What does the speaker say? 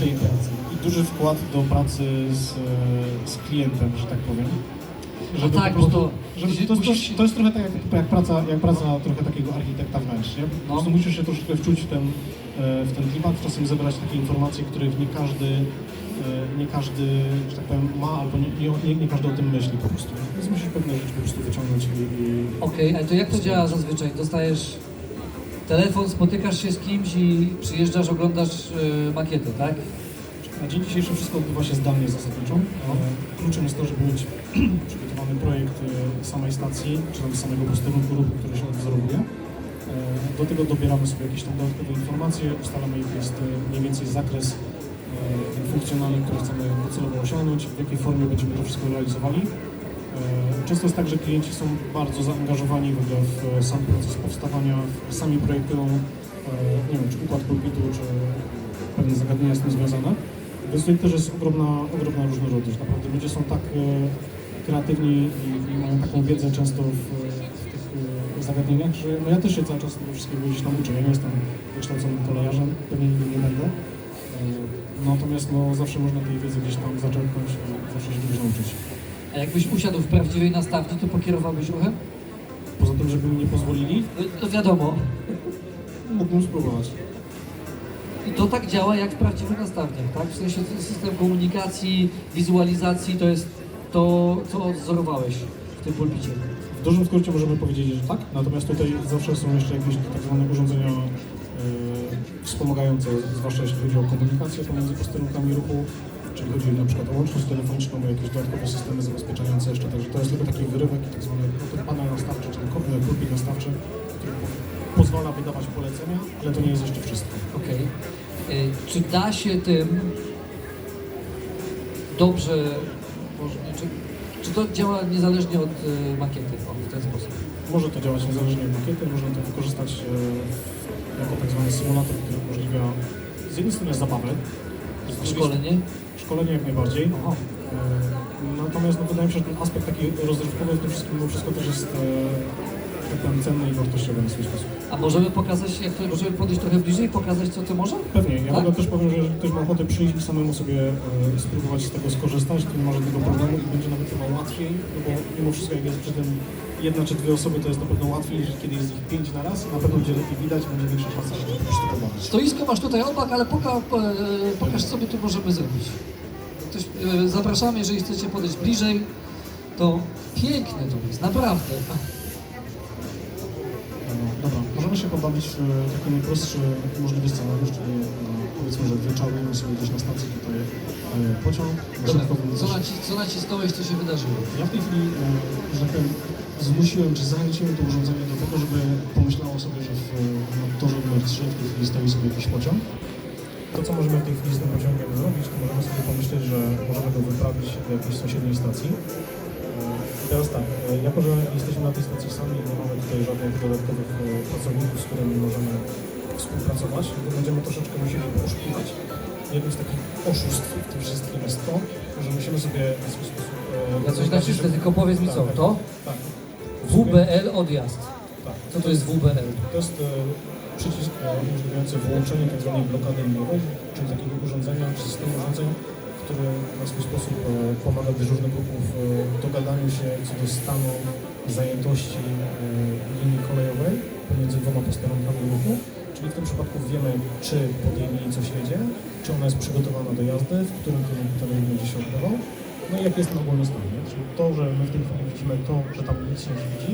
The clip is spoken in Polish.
tej pracy. I duży wkład do pracy z, z klientem, że tak powiem. A tak, po prostu, bo to- żeby, to, jest, musisz- to jest trochę tak jak, jak, praca, jak praca trochę takiego architekta wnętrz, nie? Po No. prostu musisz się troszeczkę wczuć w ten, e, w ten klimat, czasem zebrać takie informacje, których nie każdy, e, nie każdy, że tak powiem, ma, albo nie, nie, nie, nie każdy o tym myśli po prostu. Więc musisz pewne rzeczy po prostu wyciągnąć i, i Okej, ale to jak to działa zazwyczaj? Dostajesz telefon, spotykasz się z kimś i przyjeżdżasz, oglądasz e, makietę, tak? Na dzień dzisiejszy wszystko odbywa się zdalnie zasadniczo. E, Kluczem jest to, żeby mieć przygotowany projekt e, samej stacji, czy tam samego posterunku ruchu, który się odwzorowuje. Do tego dobieramy sobie jakieś tam dodatkowe informacje, ustalamy jaki jest mniej więcej zakres funkcjonalny, który chcemy docelowo osiągnąć, w jakiej formie będziemy to wszystko realizowali. E, Często jest tak, że klienci są bardzo zaangażowani w, ogóle w e, sam proces powstawania, sami projektują, e, nie wiem, czy układ pulpitu, czy pewne zagadnienia z tym związane. Więc tutaj też jest ogromna, ogromna różnorodność. Naprawdę ludzie są tak kreatywni i, i mają taką wiedzę często w, w tych zagadnieniach, że no ja też się cały czas tego wszystkiego gdzieś tam uczę. Ja nie jestem wykształconym kolejarzem, pewnie nigdy nie będę. Natomiast no, zawsze można tej wiedzy gdzieś tam zaczerpnąć zawsze się czegoś nauczyć. A jakbyś usiadł w prawdziwej nastawni, to pokierowałbyś ruchem? Poza tym, żeby mi nie pozwolili, No, To wiadomo. mógłbym spróbować. I to tak działa jak w prawdziwych nastawniach, tak? W sensie system komunikacji, wizualizacji to jest to, co odzorowałeś w tym pulpicie. W dużym skrócie możemy powiedzieć, że tak, natomiast tutaj zawsze są jeszcze jakieś tak zwane urządzenia e, wspomagające, zwłaszcza jeśli chodzi o komunikację pomiędzy posterunkami ruchu, czyli chodzi na przykład o łączność telefoniczną, o jakieś dodatkowe systemy zabezpieczające jeszcze, także to jest tylko taki wyrywek i tak zwany panel nastawczy, czyli ko- e, nastawczy, który po- pozwala wydawać polecenia, ale to nie jest jeszcze wszystko. Okej. Y, Czy da się tym dobrze, może, czy, czy to działa niezależnie od y, makiety o, w ten sposób? Może to działać niezależnie od makiety, można to wykorzystać e, jako tak zwany symulator, który umożliwia z jednej strony zabawę, z A drugiej szkolenie? Szkolenie jak najbardziej. E, Natomiast no, wydaje mi się, że ten aspekt taki rozrywkowy w tym wszystkim mimo wszystko też jest e, tak powiem, cenny i wartościowy na swój sposób. A możemy pokazać, jak to, możemy podejść trochę bliżej i pokazać, co to może? Pewnie, ja Tak? też powiem, że ktoś ma ochotę przyjść i samemu sobie e, spróbować z tego skorzystać, to nie ma żadnego problemu i będzie nawet chyba łatwiej, no bo mimo wszystko jak jest przy tym jedna czy dwie osoby, to jest na pewno łatwiej niż kiedy jest ich pięć na raz, na pewno będzie lepiej widać, będzie większa szansa, że po prostu to pobawić. Stoisko masz tutaj obok, ale poka, po, e, pokaż, co my tu możemy zrobić. E, zapraszamy, jeżeli chcecie podejść bliżej, to piękne to jest, naprawdę. E, Dobra, możemy się pobawić w e, taki najprostszy możliwy scenariusz, czyli e, powiedzmy, że wieczorem sobie gdzieś na stacji tutaj pociąg, Dobra, co, naci, co nacisnąłeś, co się wydarzyło? Ja w tej chwili, że tak powiem, zmusiłem, czy zachęciłem to urządzenie do tego, żeby pomyślało sobie, że w, na torze numer 3 w tej chwili stoi sobie jakiś pociąg. To, co możemy w tej chwili z tym pociągiem zrobić, to możemy sobie pomyśleć, że możemy go wyprawić do jakiejś sąsiedniej stacji. E, I teraz tak, e, jako że jesteśmy na tej stacji sami nie mamy tutaj żadnych dodatkowych e, pracowników, z którymi możemy współpracować, to będziemy troszeczkę musieli poszukiwać. Jednym z takich oszustw w tym wszystkim jest to, że musimy sobie w swój sposób... Ja coś że- tylko powiedz mi co, tak, to? Tak. WBL odjazd. Tak. Co to jest WBL? To jest przycisk e, umożliwiający włączenie tzw. blokady liniowej, czyli takiego urządzenia, czy systemu urządzeń, który na swój sposób e, pomaga dyżurnym grupom w e, dogadaniu się co do stanu zajętości linii kolejowej pomiędzy dwoma posterunkami ruchu. Czyli w tym przypadku wiemy, czy po tej linii coś jedzie, czy ona jest przygotowana do jazdy, w którym kierunku będzie się odbywał, no i jaki jest ten ogólny stan. Czyli to, że my w tej chwili widzimy to, że tam nic się nie widzi,